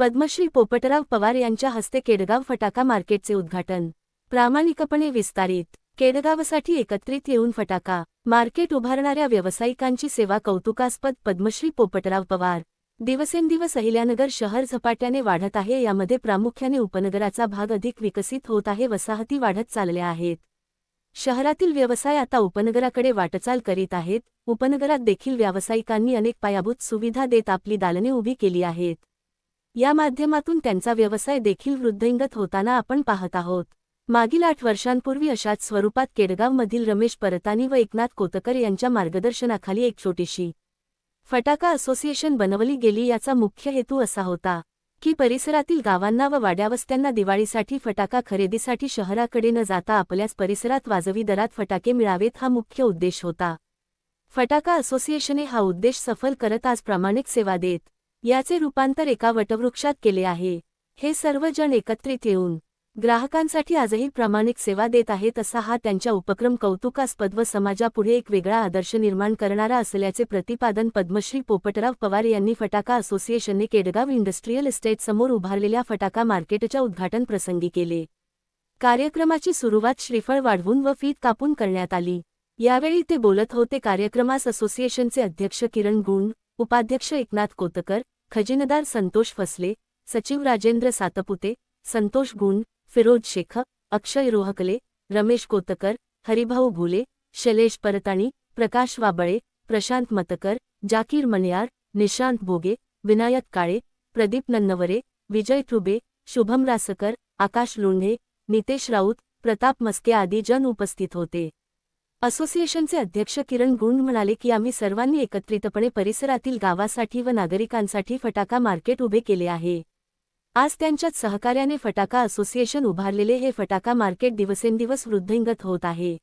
पद्मश्री पोपटराव पवार यांच्या हस्ते केडगाव फटाका मार्केटचे उद्घाटन. प्रामाणिकपणे विस्तारित. केडगावसाठी एकत्रित येऊन फटाका मार्केट उभारणाऱ्या व्यावसायिकांची सेवा कौतुकास्पद पद्मश्री पोपटराव पवार. दिवसेंदिवस अहिल्यानगर शहर झपाट्याने वाढत आहे. यामध्ये प्रामुख्याने उपनगराचा भाग अधिक विकसित होत आहे. वसाहती वाढत चालल्या आहेत. शहरातील व्यवसाय आता उपनगराकडे वाटचाल करीत आहेत. उपनगरात देखील व्यावसायिकांनी अनेक पायाभूत सुविधा देत आपली दालने उभी केली आहेत. या माध्यमातून त्यांचा व्यवसाय देखील वृद्धिंगत होताना आपण पाहत आहोत. मागील आठ वर्षांपूर्वी अशाच स्वरूपात केडगावमधील रमेश परतानी व एकनाथ कोतकर यांच्या मार्गदर्शनाखाली एक छोटीशी फटाका असोसिएशन बनवली गेली याचा मुख्य हेतू असा होता की परिसरातील गावांना व वाड्यावस्त्यांना दिवाळीसाठी फटाका खरेदीसाठी शहराकडे न जाता आपल्याच परिसरात वाजवी दरात फटाके मिळावेत हा मुख्य उद्देश होता. फटाका असोसिएशने हा उद्देश सफल करत आज प्रामाणिक सेवा देत याचे रूपांतर एका वटवृक्षात केले आहे. हे सर्वजण एकत्रित येऊन ग्राहकांसाठी आजही प्रामाणिक सेवा देत आहेत असा हा त्यांच्या उपक्रम कौतुकास्पद व समाजापुढे एक वेगळा आदर्श निर्माण करणारा असल्याचे प्रतिपादन पद्मश्री पोपटराव पवार यांनी फटाका असोसिएशनने केडगाव इंडस्ट्रीयल इस्टेट समोर उभारलेल्या फटाका मार्केटच्या उद्घाटन प्रसंगी केले. कार्यक्रमाची सुरुवात श्रीफळ वाढवून व फीत कापून करण्यात आली. यावेळी ते बोलत होते कार्यक्रमास असोसिएशनचे अध्यक्ष किरण गुंड उपाध्यक्ष एकनाथ कोतकर खजिनदार संतोष फसले सचिव राजेंद्र सातपुते संतोष गुंड फिरोज शेख अक्षय रोहकले रमेश कोतकर हरिभाऊ भुले शैलेश परताणी प्रकाश वाबळे प्रशांत मतकर जाकीर मणियार निशांत भोगे विनायक काळे प्रदीप नन्नवरे विजय ठुबे शुभम रासकर आकाश लोंढे नितेश राऊत प्रताप मस्के आदी जन उपस्थित होते. असोसिएशनचे अध्यक्ष किरण गुंड म्हणाले की आम्ही सर्वांनी एकत्रितपणे परिसरातील गावासाठी व नागरिकांसाठी फटाका मार्केट उभे केले आहे. आज त्यांच्यात सहकार्याने फटाका असोसिएशन उभारलेले हे फटाका मार्केट दिवसेंदिवस वृद्धिंगत होत आहे.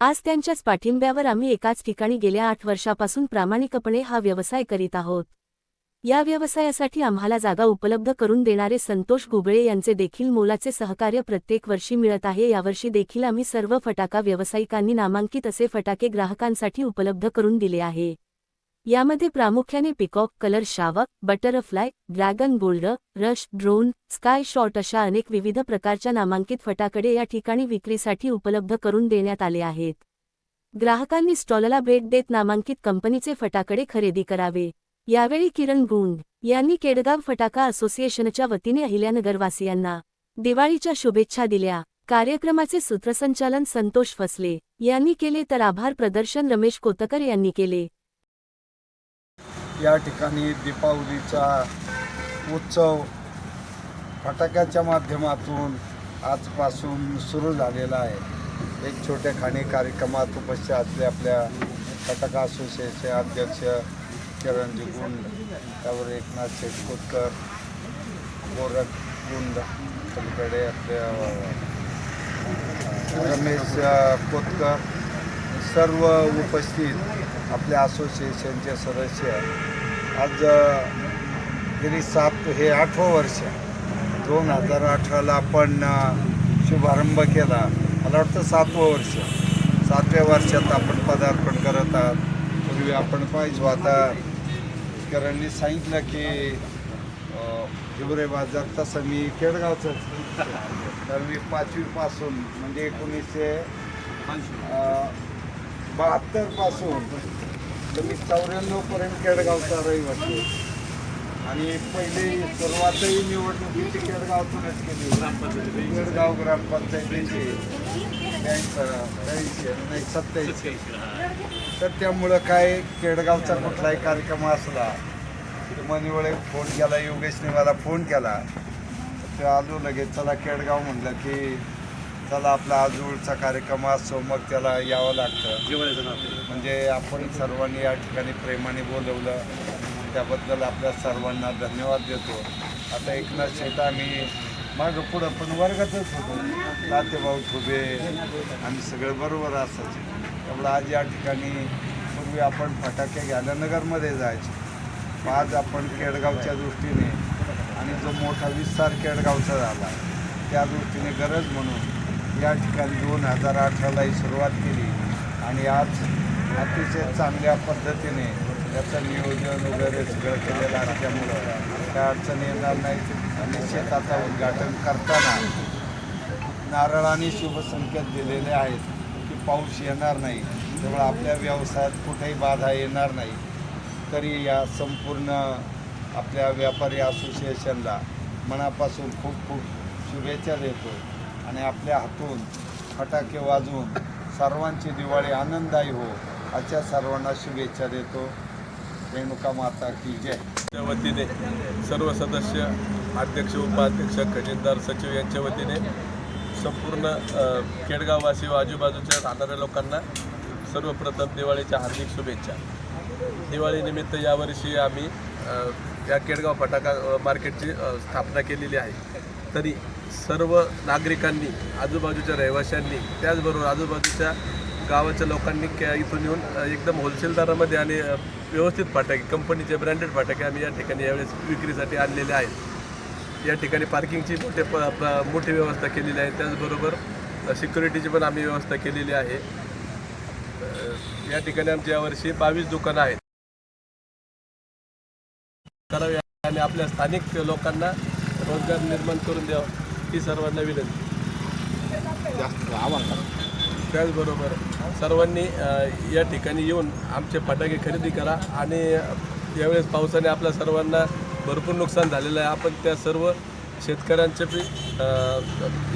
आज त्यांच्याच पाठिंब्यावर आम्ही एकाच ठिकाणी गेल्या आठ वर्षापासून प्रामाणिकपणे हा व्यवसाय करीत आहोत. या व्यवसायासाठी आम्हाला जागा उपलब्ध करून देणारे संतोष गुबळे यांचे देखील मोलाचे सहकार्य प्रत्येक वर्षी मिळत आहे. यावर्षी देखील आम्ही सर्व फटाका व्यावसायिकांनी नामांकित असे फटाके ग्राहकांसाठी उपलब्ध करून दिले आहे. यामध्ये प्रामुख्याने पिकॉक कलर शावक butterfly dragon gold rush drone sky shot अशा अनेक विविध प्रकारच्या नामांकित फटाकडे या ठिकाणी विक्रीसाठी उपलब्ध करून देण्यात आले आहेत. ग्राहकांनी स्टॉलला भेट देत नामांकित कंपनीचे फटाकडे खरेदी करावे. यावेळी किरण गुंड यांनी केडगाव फटाका असोसिएशनच्या वतीने अहिल्यानगरवासियांना दिवाळीच्या शुभेच्छा दिल्या. कार्यक्रमाचे सूत्रसंचालन संतोष फसले यांनी केले तर आभार प्रदर्शन रमेश कोतकर यांनी केले. या ठिकाणी दीपावलीचा उत्सव फटाक्याच्या माध्यमातून आजपासून सुरू झालेला आहे. एक छोट्या खाणी कार्यक्रमात उपस्थित असले आपल्या फटाका असोसिएशनचे अध्यक्ष किरणजी गुंड त्यावर एकनाथ शेटकोतकर गोरख गुंड पलीकडे आपल्या रमेश कोतकर सर्व उपस्थित आपल्या असोसिएशनचे सदस्य. आज अ, गेली सात हे आठवं वर्ष. दोन हजार अठराला आपण शुभारंभ केला. मला वाटतं सातवं वर्ष. सातव्या वर्षात आपण पदार्पण करत आहात. पूर्वी आपण पाहिजो आता शेतकऱ्यांनी सांगितलं की हिवरे बाजार तसं मी केडगावचं. तर मी पाचवीपासून म्हणजे एकोणीसशे बहात्तरपासून तर मी चौऱ्याण्णवपर्यंत केडगावचा रहिवासी आणि पहिली सुरुवातही निवडणुकीची केडगावतूनच केली. केडगाव ग्रामपंचायतीची नाही सत्याऐंशी तर त्यामुळं काय केडगावचा कुठलाही कार्यक्रम असला मनीवळे फोन केला योगेशने मला फोन केला. ते आलो लगेच चला केडगाव म्हणलं की चला आपला आजूळचा कार्यक्रम असतो मग त्याला यावं लागतं. म्हणजे आपण सर्वांनी या ठिकाणी प्रेमाने बोलवलं. त्याबद्दल आपल्या सर्वांना धन्यवाद देतो. आता एकनाथ शेट आम्ही मागं पुढं पण वर्गातच होतो. नातेभाऊ ठुबे आम्ही सगळे बरोबर असायचे. त्यामुळं आज या ठिकाणी पूर्वी आपण फटाके घ्यायला नगरमध्ये जायचो. आज आपण केडगावच्या दृष्टीने आणि जो मोठा विस्तार केडगावचा झाला त्या दृष्टीने गरज म्हणून या ठिकाणी दोन हजार अठरालाही सुरुवात केली आणि आज अतिशय चांगल्या पद्धतीने याचं नियोजन वगैरे सगळं केलेलं असल्यामुळं काय अडचण येणार नाही आणि शेताचं उद्घाटन करताना नारळाने शुभसंकेत दिलेले आहेत की पाऊस येणार नाही त्यामुळे आपल्या व्यवसायात कुठेही बाधा येणार नाही. तरी या संपूर्ण आपल्या व्यापारी असोसिएशनला मनापासून खूप खूप शुभेच्छा देतो आणि आपल्या हातून फटाके वाजवून सर्वांची दिवाळी आनंददायी हो अशा सर्वांना शुभेच्छा देतो. रेणुका माता की जय. वतीने सर्व सदस्य अध्यक्ष उपाध्यक्ष खजिनदार सचिव यांच्या वतीने संपूर्ण खेडगाववासी व आजूबाजूच्या राहणाऱ्या लोकांना सर्वप्रथम दिवाळीच्या हार्दिक शुभेच्छा. दिवाळीनिमित्त यावर्षी आम्ही या केडगाव फटाका मार्केटची स्थापना केलेली आहे. तरी सर्व नागरिकांनी आजूबाजूच्या रहिवाशांनी त्याचबरोबर आजूबाजूच्या गावाच्या लोकांनी कॅ इथून येऊन एकदम होलसेल दरामध्ये आणि व्यवस्थित फटाके कंपनीचे ब्रँडेड फटाके आम्ही या ठिकाणी यावेळेस विक्रीसाठी आणलेले आहेत. या ठिकाणी पार्किंगची मोठे प मोठी व्यवस्था केलेली आहे. त्याचबरोबर सिक्युरिटीची पण आम्ही व्यवस्था केलेली आहे. या ठिकाणी आमची यावर्षी बावीस दुकानं आहेत. करावी आणि आपल्या स्थानिक लोकांना रोजगार निर्माण करून द्यावा ही सर्वांना विनंती. त्याचबरोबर सर्वांनी या ठिकाणी येऊन आमचे फटाके खरेदी करा आणि यावेळेस पावसाने आपल्या सर्वांना भरपूर नुकसान झालेलं आहे. आपण त्या सर्व शेतकऱ्यांचे बी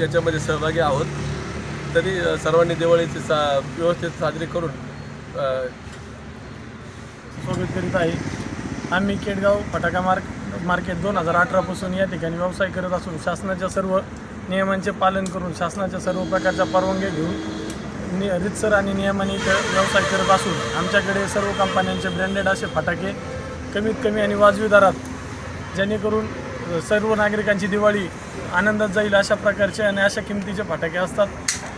याच्यामध्ये सहभागी आहोत. तरी सर्वांनी दिवाळीची सा व्यवस्थित साजरी करून स्वागत करीत आहे. आम्ही केडगाव फटाका मार्क मार्केट दोन हजार अठरापासून या ठिकाणी व्यवसाय करत असून शासनाच्या सर्व नियमांचे पालन करून शासनाच्या सर्व प्रकारच्या परवानग्या घेऊन नि रितसर आणि नियमाने व्यवसाय करत असून आमच्याकडे सर्व कंपन्यांचे ब्रँडेड असे फटाके कमीत कमी आणि वाजवी दरात जेणेकरून सर्व नागरिकांची दिवाळी आनंदात जाईल अशा प्रकारचे आणि अशा किमतीचे फटाके असतात.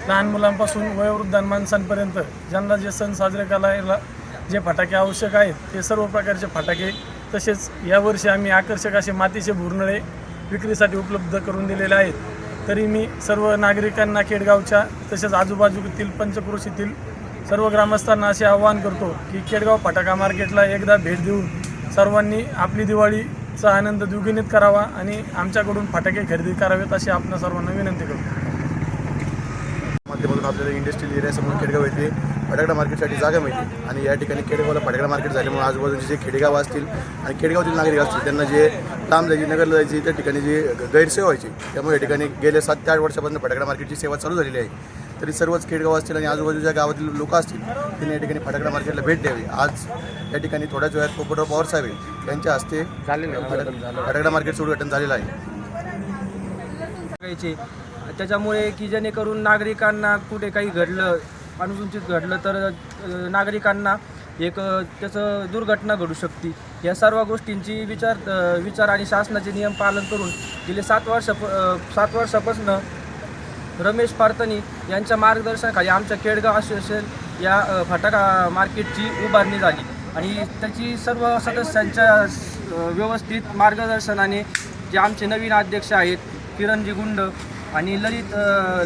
लहान मुलांपासून वयोवृद्ध माणसांपर्यंत ज्यांना जे सण साजरे करायला जे फटाके आवश्यक आहेत ते सर्व प्रकारचे फटाके तसेच यावर्षी आम्ही आकर्षक असे मातीचे भुरनळे विक्रीसाठी उपलब्ध करून दिलेले आहेत. तरी मी सर्व नागरिकांना खेडगावच्या तसेच आजूबाजूतील पंचक्रोशीतील सर्व ग्रामस्थांना असे आवाहन करतो की खेडगाव फटाका मार्केटला एकदा भेट देऊन सर्वांनी आपली दिवाळीचा आनंद द्विगुणित करावा आणि आमच्याकडून फटाके खरेदी करावेत अशी आपण सर्वांना विनंती करतो. माध्यमातून आपल्याला इंडस्ट्रियल एरियासमोर खेडेगाव येथे फटाकडा मार्केटसाठी जागा मिळते. आणि या ठिकाणी खेडेगावला फटाकडा मार्केट झाल्यामुळे आजूबाजूचे जे खेडेगाव असतील आणि खेडेगावातील नागरिक असतील त्यांना जे लांब जायची नगरला जायची त्या ठिकाणी जी गैरसेवा व्हायची त्यामुळे या ठिकाणी गेल्या सात ते आठ वर्षापासून फटाकडा मार्केटची सेवा चालू झालेली आहे. तरी सर्वच खेडेगाव असतील आणि आजूबाजूच्या गावातील लोक असतील त्यांनी या ठिकाणी फटाकडा मार्केटला भेट द्यावी. आज या ठिकाणी थोड्याच वेळात पोपटराव पवार साहेब यांच्या हस्ते फटाकडा मार्केटचं उद्घाटन झालेलं आहे. त्याच्यामुळे की जेणेकरून नागरिकांना कुठे काही घडलं अनुसूचित घडलं तर नागरिकांना एक त्याचं दुर्घटना घडू शकते. या सर्व गोष्टींची विचार विचार आणि शासनाचे नियम पालन करून गेले सात वर्ष सात वर्षापासून रमेश पारतनी यांच्या मार्गदर्शनाखाली आमच्या केडगाव असोसिएशन या फटाका मार्केटची उभारणी झाली. आणि त्याची सर्व सदस्यांच्या व्यवस्थित मार्गदर्शनाने जे आमचे नवीन अध्यक्ष आहेत किरणजी गुंड आणि ललित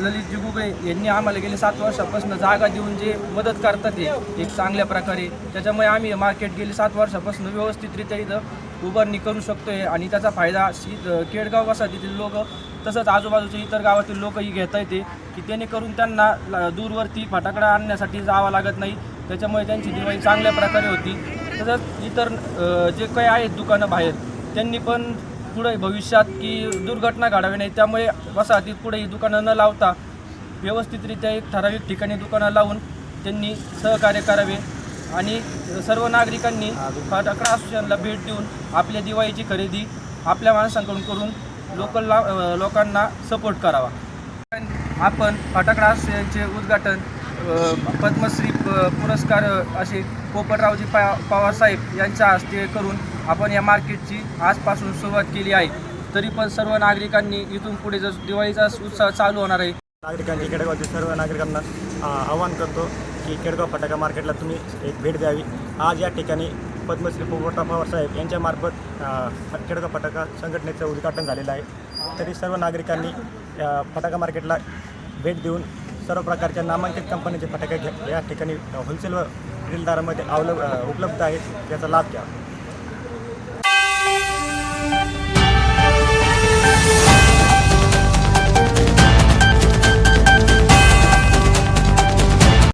ललित जिगुबे यांनी आम्हाला गेले सात वर्षापासून जागा देऊन जे मदत करतात ते एक चांगल्या प्रकारे. त्याच्यामुळे आम्ही मार्केट गेले सात वर्षापासून व्यवस्थितरित्या इथं उभारणी करू शकतो आहे आणि त्याचा फायदा शी केडगाव वसाहतीतील लोक तसंच आजूबाजूच्या इतर गावातील लोकही घेता येते की जेणेकरून त्यांना दूरवरती फटाकडा आणण्यासाठी जावं लागत नाही. त्याच्यामुळे त्यांची दिवाळी चांगल्या प्रकारे होती. तसंच इतर जे काही आहेत दुकानं बाहेर त्यांनी पण पुढे भविष्यात की दुर्घटना घडावी नाही त्यामुळे वसाहतीत पुढे ही दुकानं न लावता व्यवस्थितरित्या एक ठराविक ठिकाणी दुकानं लावून त्यांनी सहकार्य करावे आणि सर्व नागरिकांनी फटाकडा असोसिएशनला भेट देऊन आपल्या दिवाळीची खरेदी आपल्या माणसांकडून करून लोकल ला लोकांना सपोर्ट करावा. आपण फटाकडा असोसिएशनचे उद्घाटन पद्मश्री पुरस्कार असे पोपटरावजी पा पवारसाहेब यांच्या हस्ते करून आपण या मार्केटची आजपासून सुरुवात केली आहे. तरी पण सर्व नागरिकांनी इथून पुढे जर दिवाळीचा उत्सव चालू होणार आहे. नागरिकांनी केडगावतील सर्व नागरिकांना आवाहन करतो की केडगाव फटाका मार्केटला तुम्ही एक भेट द्यावी. आज या ठिकाणी पद्मश्री पोपटा पवार साहेब यांच्यामार्फत आ, केडगाव फटाका संघटनेचं उद्घाटन झालेलं आहे. तरी सर्व नागरिकांनी फटाका मार्केटला भेट देऊन सर्व प्रकारच्या नामांकित कंपनीचे फटाके घे या ठिकाणी होलसेल व रिलदारामध्ये अवलब उपलब्ध आहेत याचा लाभ घ्या.